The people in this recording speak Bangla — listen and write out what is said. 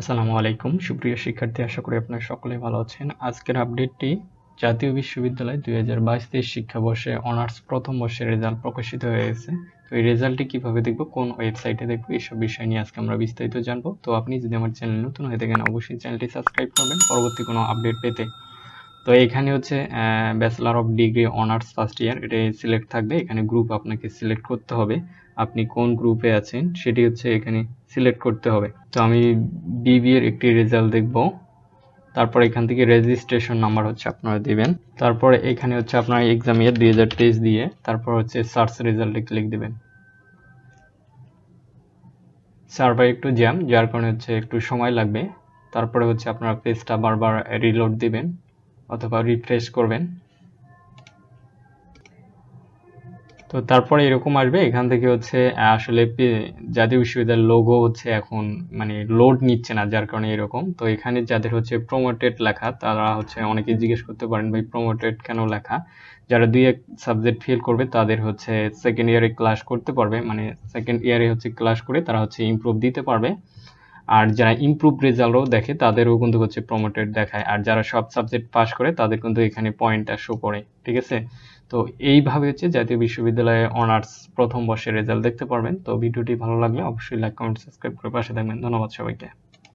আসসালামু আলাইকুম। সুপ্রিয় শিক্ষার্থী, আশা করি আপনারা সকলে ভালো আছেন। আজকের আপডেটটি জাতীয় বিশ্ববিদ্যালয় দুই হাজার বাইশ তেইশ শিক্ষাবর্ষে অনার্স প্রথম বর্ষের রেজাল্ট প্রকাশিত হয়েছে। তো এই রেজাল্টটি কীভাবে দেখব, কোন ওয়েবসাইটে দেখব এইসব বিষয় নিয়ে আজকে আমরা বিস্তারিত জানব। তো আপনি যদি আমার চ্যানেল নতুন হয়ে থাকেন, অবশ্যই চ্যানেলটি সাবস্ক্রাইব করবেন। পরবর্তী কোনো আপডেট পেতে তো এখানে হচ্ছে bachelor of degree honours first year এটা সিলেক্ট থাকবে। এখানে গ্রুপ আপনাকে সিলেক্ট করতে হবে। আপনি কোন গ্রুপে আছেন সেটি হচ্ছে এখানে সিলেক্ট করতে হবে। তো আমি বিবি এর একটি রেজাল্ট দেখব। তারপর এখান থেকে রেজিস্ট্রেশন নাম্বার হচ্ছে আপনারা দিবেন। তারপরে এখানে হচ্ছে আপনার এক্সাম ইয়ার দুই হাজার তেইশ দিয়ে তারপর হচ্ছে সার্চ রেজাল্টে ক্লিক দিবেন। সার্ভার একটু জ্যাম যার কারণে হচ্ছে একটু সময় লাগবে। তারপরে হচ্ছে আপনারা পেজটা বারবার রিলোড দিবেন। অথবা রিফ্রেশ করবেন। তো তারপরে এরকম আসবে, এখান থেকে হচ্ছে আসলে জাতীয় বিশ্ববিদ্যালয়ের লোগো হচ্ছে এখন মানে লোড নিচ্ছে না, যার কারণে এরকম। তো এখানে যাদের হচ্ছে প্রমোটেড লেখা, তারা হচ্ছে অনেকে জিজ্ঞেস করতে পারেন, ভাই প্রমোটেড কেন লেখা? যারা দুই এক সাবজেক্ট ফেল করবে, তাদের হচ্ছে সেকেন্ড ইয়ারে ক্লাস করতে পারবে। মানে সেকেন্ড ইয়ারে হচ্ছে ক্লাস করে তারা হচ্ছে ইমপ্রুভ দিতে পারবে। আর যারা ইমপ্রুভ রেজাল্টও দেখে, তাদেরও কিন্তু হচ্ছে প্রমোটেড দেখায়। আর যারা সব সাবজেক্ট পাস করে, তাদের কিন্তু এখানে পয়েন্টটা শো করে, ঠিক আছে? তো এইভাবে হচ্ছে জাতীয় বিশ্ববিদ্যালয়ে অনার্স প্রথম বর্ষের রেজাল্ট দেখতে পারবেন। তো ভিডিওটি ভালো লাগলে অবশ্যই লাইক কমেন্ট সাবস্ক্রাইব করে পাশে থাকবেন। ধন্যবাদ সবাইকে।